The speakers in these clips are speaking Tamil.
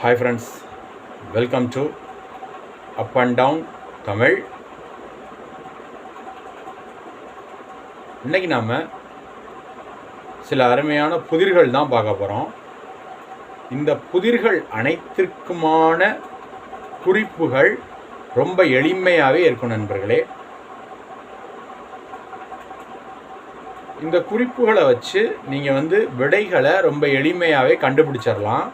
Hi friends welcome to up and down Tamil இன்னைக்கு நாம் சில அருமையான புதிர்கள் தான் பார்க்க போகிறோம் இந்த புதிர்கள் அனைத்திற்குமான குறிப்புகள் ரொம்ப எளிமையாகவே இருக்கும் நண்பர்களே. இந்த குறிப்புகளை வச்சு நீங்கள் வந்து விடைகளை ரொம்ப எளிமையாகவே கண்டுபிடிச்சிடலாம்.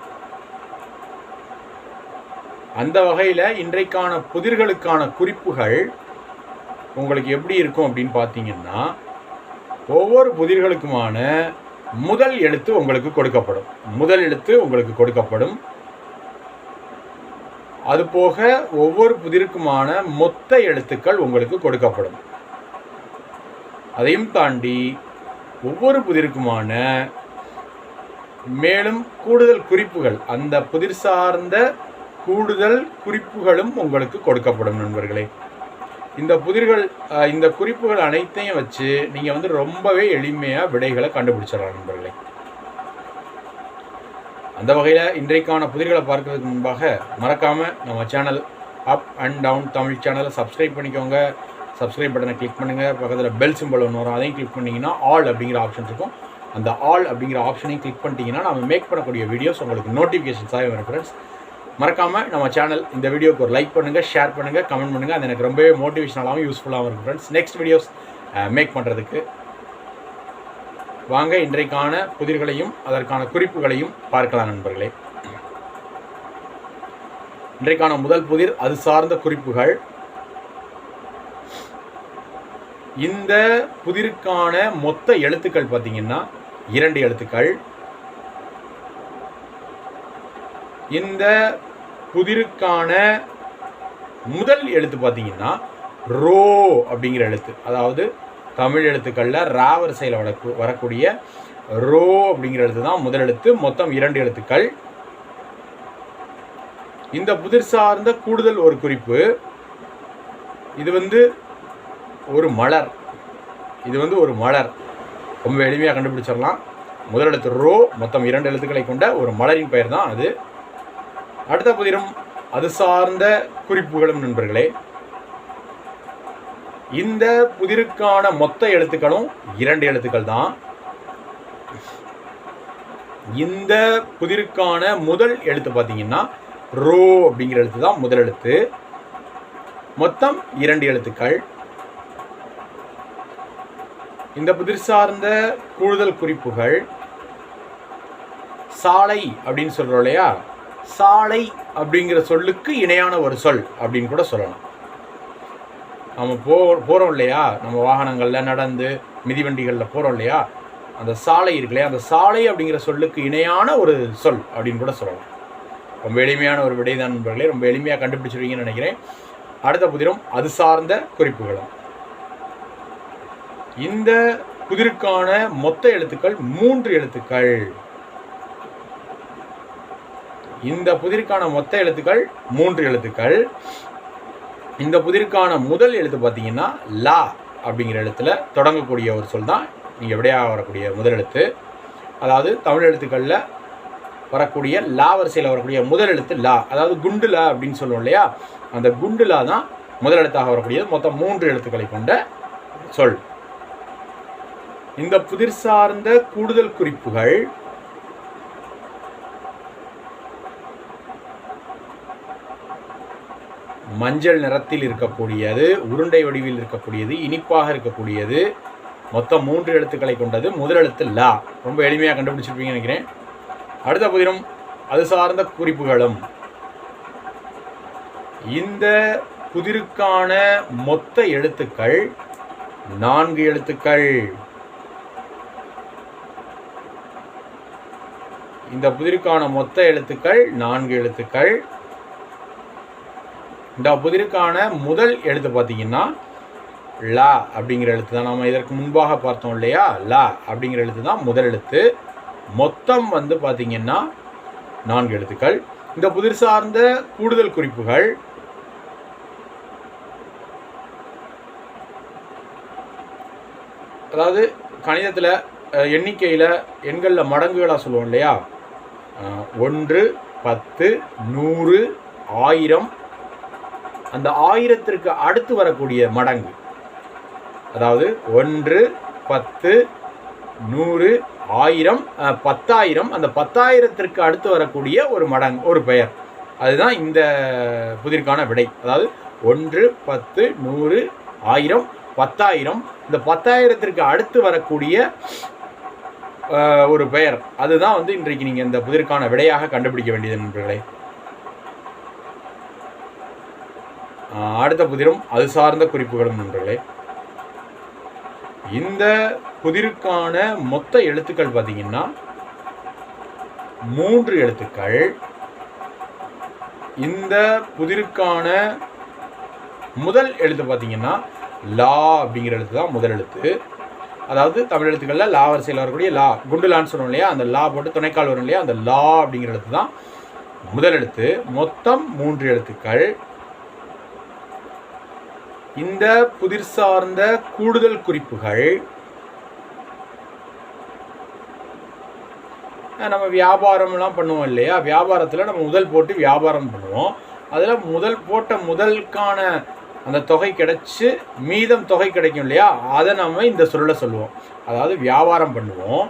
அந்த வகையில் இன்றைக்கான புதிர்களுக்கான குறிப்புகள் உங்களுக்கு எப்படி இருக்கும் அப்படின்னு பார்த்தீங்கன்னா ஒவ்வொரு புதிர்களுக்குமான முதல் எழுத்து உங்களுக்கு கொடுக்கப்படும். முதல் எழுத்து உங்களுக்கு கொடுக்கப்படும். அதுபோக ஒவ்வொரு புதிருக்குமான மொத்த எழுத்துக்கள் உங்களுக்கு கொடுக்கப்படும். அதையும் தாண்டி ஒவ்வொரு புதிருக்குமான மேலும் கூடுதல் குறிப்புகள் அந்த புதிர் சார்ந்த கூடுதல் குறிப்புகளும் உங்களுக்கு கொடுக்கப்படும் நண்பர்களே. இந்த புதிர்கள் இந்த குறிப்புகள் அனைத்தையும் வச்சு நீங்கள் வந்து ரொம்பவே எளிமையாக விடைகளை கண்டுபிடிச்சிடலாம் நண்பர்களே. அந்த வகையில் இன்றைக்கான புதிர்களை பார்க்கறதுக்கு முன்பாக மறக்காமல் நம்ம channel up and down Tamil சேனலை சப்ஸ்கிரைப் பண்ணிக்கோங்க. சப்ஸ்கிரைப் பட்டனை கிளிக் பண்ணுங்கள் பக்கத்தில் பெல் சிம்பிள் ஒன்று வரும் அதையும் கிளிக் பண்ணிங்கன்னா ஆல் அப்படிங்கிற ஆப்ஷன் இருக்கும். அந்த ஆல் அப்படிங்கிற ஆப்ஷனையும் கிளிக் பண்ணிட்டீங்கன்னா நம்ம மேக் பண்ணக்கூடிய வீடியோஸ் உங்களுக்கு நோட்டிஃபிகேஷன்ஸாக வரும் ஃப்ரெண்ட்ஸ் மறக்காமல் நம்ம சேனல் இந்த வீடியோக்கு ஒரு லைக் பண்ணுங்கள் ஷேர் பண்ணுங்கள் கமெண்ட் பண்ணுங்கள் அது எனக்கு ரொம்பவே மோட்டிவேஷனலாகவும் யூஸ்ஃபுல்லாகவும் இருக்கும் ஃப்ரெண்ட்ஸ் நெக்ஸ்ட் வீடியோஸ் மேக் பண்ணுறதுக்கு வாங்க இன்றைக்கான புதிர்களையும் அதற்கான குறிப்புகளையும் பார்க்கலாம் நண்பர்களே. இன்றைக்கான முதல் புதிர் அது சார்ந்த குறிப்புகள். இந்த புதிருக்கான மொத்த எழுத்துக்கள் பார்த்தீங்கன்னா இரண்டு எழுத்துக்கள். இந்த புதிருக்கான முதல் எழுத்து பார்த்தீங்கன்னா ரோ அப்படிங்கிற எழுத்து. அதாவது தமிழ் எழுத்துக்களில் ரா வரிசையில் வரக்கு வரக்கூடிய ரோ அப்படிங்கிற எழுத்து தான் முதல் எழுத்து. மொத்தம் இரண்டு எழுத்துக்கள். இந்த புதிர் சார்ந்த கூடுதல் ஒரு குறிப்பு. இது வந்து ஒரு மலர். இது வந்து ஒரு மலர். ரொம்ப எளிமையாக கண்டுபிடிச்சிடலாம். முதல் எழுத்து ரோ மொத்தம் இரண்டு எழுத்துக்களை கொண்ட ஒரு மலரின் பெயர் தான் அது. அடுத்த புதிரும் அது சார்ந்த குறிப்புகளும் நண்பர்களே. இந்த புதிருக்கான மொத்த எழுத்துக்களும் இரண்டு எழுத்துக்கள் தான். இந்த புதிருக்கான முதல் எழுத்து பார்த்தீங்கன்னா ரோ அப்படிங்கிற எழுத்து தான் முதல் எழுத்து. மொத்தம் இரண்டு எழுத்துக்கள். இந்த புதிர் சார்ந்த கூடுதல் குறிப்புகள். சாலை அப்படின்னு சொல்கிறோம் இல்லையா? சாலை அப்படிங்கிற சொல்லுக்கு இணையான ஒரு சொல் அப்படின்னு கூட சொல்லலாம். நம்ம போ போகிறோம் இல்லையா? நம்ம வாகனங்களில் நடந்து மிதிவண்டிகளில் போகிறோம் இல்லையா? அந்த சாலை இருக்கு இல்லையா? அந்த சாலை அப்படிங்கிற சொல்லுக்கு இணையான ஒரு சொல் அப்படின்னு கூட சொல்லலாம். ரொம்ப எளிமையான ஒரு விடை தான் நண்பர்களே. ரொம்ப எளிமையாக கண்டுபிடிச்சிருவீங்கன்னு நினைக்கிறேன். அடுத்த புதிரும் அது சார்ந்த குறிப்புகளும். இந்த புதிருக்கான மொத்த எழுத்துக்கள் மூன்று எழுத்துக்கள். இந்த புதிருக்கான மொத்த எழுத்துக்கள் மூன்று எழுத்துக்கள். இந்த புதிருக்கான முதல் எழுத்து பார்த்தீங்கன்னா லா அப்படிங்கிற எழுத்துல தொடங்கக்கூடிய ஒரு சொல் தான் நீங்கள் விடையாக வரக்கூடிய முதல் எழுத்து. அதாவது தமிழ் எழுத்துக்களில் வரக்கூடிய லா வரிசையில் வரக்கூடிய முதல் எழுத்து லா. அதாவது குண்டு லா அப்படின்னு சொல்லுவோம் இல்லையா? அந்த குண்டு லா தான் முதல் எழுத்தாக வரக்கூடியது. மொத்தம் மூன்று எழுத்துக்களை கொண்ட சொல். இந்த புதிர் சார்ந்த கூடுதல் குறிப்புகள் மஞ்சள் நிறத்தில் இருக்கக்கூடியது உருண்டை வடிவில் இருக்கக்கூடியது இனிப்பாக இருக்கக்கூடியது. மொத்தம் மூன்று எழுத்துக்களை கொண்டது. முதல் எழுத்து லா. ரொம்ப எளிமையாக கண்டுபிடிச்சிருப்பீங்கன்னு நினைக்கிறேன். அடுத்த புதிரும் அது சார்ந்த குறிப்புகளும். இந்த புதிருக்கான மொத்த எழுத்துக்கள் நான்கு எழுத்துக்கள். இந்த புதிருக்கான மொத்த எழுத்துக்கள் நான்கு எழுத்துக்கள். இந்த புதிருக்கான முதல் எழுத்து பார்த்தீங்கன்னா லா அப்படிங்கிற எழுத்து தான் நம்ம இதற்கு முன்பாக பார்த்தோம் இல்லையா? லா அப்படிங்கிற எழுத்து தான் முதல் எழுத்து. மொத்தம் வந்து பார்த்தீங்கன்னா நான்கு எழுத்துக்கள். இந்த புதிர் சார்ந்த கூடுதல் குறிப்புகள். அதாவது கணிதத்தில் எண்ணிக்கையில் எண்களில் மடங்குகளாக சொல்லுவோம் இல்லையா? ஒன்று பத்து நூறு ஆயிரம் அந்த ஆயிரத்திற்கு அடுத்து வரக்கூடிய மடங்கு. அதாவது ஒன்று பத்து நூறு ஆயிரம் பத்தாயிரம் அந்த பத்தாயிரத்திற்கு அடுத்து வரக்கூடிய ஒரு மடங்கு ஒரு பெயர். அதுதான் இந்த புதிர்கான விடை. அதாவது ஒன்று பத்து நூறு ஆயிரம் பத்தாயிரம் இந்த பத்தாயிரத்திற்கு அடுத்து வரக்கூடிய ஒரு பெயர். அதுதான் வந்து இன்றைக்கு நீங்கள் இந்த புதிர்கான விடையாக கண்டுபிடிக்க வேண்டியது நண்பர்களே. அடுத்த புதிரும் அது சார்ந்த குறிப்புகளும் நண்பர்களே. இந்த புதிருக்கான மொத்த எழுத்துக்கள் பார்த்தீங்கன்னா மூன்று எழுத்துக்கள். இந்த புதிருக்கான முதல் எழுத்து பார்த்தீங்கன்னா லா அப்படிங்கிற எழுத்து தான் முதல் எழுத்து. அதாவது தமிழ் எழுத்துக்களில் லா வரிசையில் வரக்கூடிய லா குண்டுலான்னு சொன்னோம் இல்லையா? அந்த லா போட்டு துணைக்கால் வரும் இல்லையா? அந்த லா அப்படிங்கிற எழுத்து தான் முதல் எழுத்து. மொத்தம் மூன்று எழுத்துக்கள். இந்த புதிர் சார்ந்த கூடுதல் குறிப்புகள் நம்ம வியாபாரம்லாம் பண்ணுவோம் இல்லையா? வியாபாரத்தில் நம்ம முதல் போட்டு வியாபாரம் பண்ணுவோம். அதில் முதல் போட்ட முதலுக்கான அந்த தொகை கிடச்சி மீதம் தொகை கிடைக்கும் இல்லையா? அதை நம்ம இந்த சொல்ல சொல்லுவோம். அதாவது வியாபாரம் பண்ணுவோம்.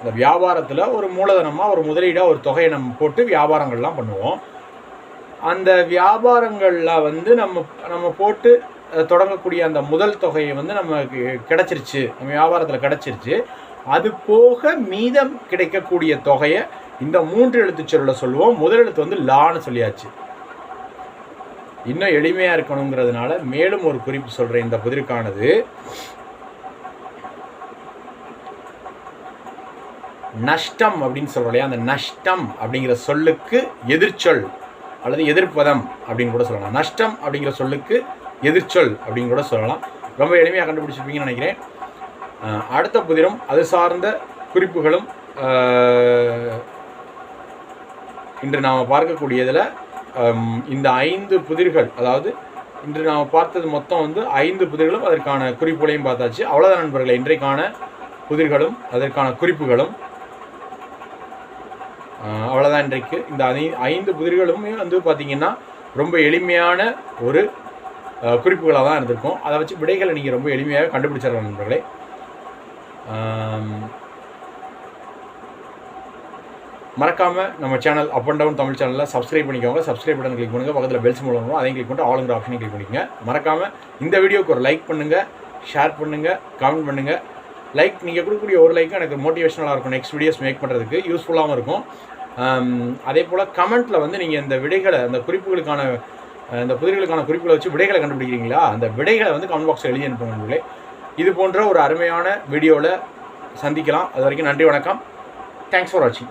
அந்த வியாபாரத்தில் ஒரு மூலதனமாக ஒரு முதலீடாக ஒரு தொகையை நம்ம போட்டு வியாபாரங்கள்லாம் பண்ணுவோம். அந்த வியாபாரங்களில் வந்து நம்ம நம்ம போட்டு தொடங்கக்கூடிய அந்த முதல் தொகையை வந்து நமக்கு கிடைச்சிருச்சு. நம்ம வியாபாரத்தில் கிடச்சிருச்சு. அது போக மீதம் கிடைக்கக்கூடிய தொகையை இந்த மூன்று எழுத்துச்சொல்ல சொல்லுவோம். முதல் எழுத்து வந்து லான்னு சொல்லியாச்சு. இன்னும் எளிமையாக இருக்கணுங்கிறதுனால மேலும் ஒரு குறிப்பு சொல்கிறேன் இந்த புதிருக்கானது. நஷ்டம் அப்படின்னு சொல்கிறோம் இல்லையா? அந்த நஷ்டம் அப்படிங்கிற சொல்லுக்கு எதிர்ச்சொல் அல்லது எதிர்ப்பதம் அப்படின்னு கூட சொல்லலாம். நஷ்டம் அப்படிங்கிற சொல்லுக்கு எதிர்ச்சொல் அப்படின்னு கூட சொல்லலாம். ரொம்ப எளிமையாக கண்டுபிடிச்சிருப்பீங்கன்னு நினைக்கிறேன். அடுத்த புதிரும் அது சார்ந்த குறிப்புகளும் இன்று நாம் பார்க்கக்கூடியதில் இந்த ஐந்து புதிர்கள் அதாவது இன்று நாம் பார்த்தது மொத்தம் வந்து ஐந்து புதிர்களும் அதற்கான குறிப்புகளையும் பார்த்தாச்சு. அவ்வளோதான் நண்பர்களே இன்றைக்கான புதிர்களும் அதற்கான குறிப்புகளும். அவ்வளோதான் இன்றைக்கு. இந்த ஐந்து புதிர்களுமே வந்து பார்த்திங்கன்னா ரொம்ப எளிமையான ஒரு குறிப்புகளாக தான் இருந்திருக்கும். அதை வச்சு விடைகளை நீங்கள் ரொம்ப எளிமையாக கண்டுபிடிச்சிடலாம் நண்பர்களே. மறக்காமல் நம்ம channel up and down Tamil சேனலில் சப்ஸ்கிரைப் பண்ணிக்கோங்க. சப்ஸ்கிரைப் பட்டன் கிளிக் பண்ணுங்கள் பக்கத்தில் பெல்ஸ் மூலம் அதையும் கிளிக் பண்ணிட்டு ஆளுங்கிற ஆப்ஷனையும் கிளிக் பண்ணிக்கோங்க. மறக்காம இந்த வீடியோக்கு ஒரு லைக் பண்ணுங்கள் ஷேர் பண்ணுங்கள் கமெண்ட் பண்ணுங்கள் லைக் நீங்கள் கொடுக்கக்கூடிய ஒரு லைக்கும் எனக்கு மோட்டிவேஷனலாக இருக்கும். நெக்ஸ்ட் வீடியோஸ் மேக் பண்ணுறதுக்கு யூஸ்ஃபுல்லாகவும் இருக்கும். அதே போல் கமெண்ட்டில் வந்து நீங்கள் இந்த விடைகளை அந்த குறிப்புகளுக்கான இந்த புதிர்களுக்கான குறிப்புகளை வச்சு விடைகளை கண்டுபிடிக்கிறீங்களா? அந்த விடைகளை வந்து கமெண்ட் பாக்ஸில் எழுதி அனுப்புங்க நண்பர்களே. இது போன்ற ஒரு அருமையான வீடியோவில் சந்திக்கலாம். அது வரைக்கும் நன்றி வணக்கம். தேங்க்ஸ் ஃபார் வாட்சிங்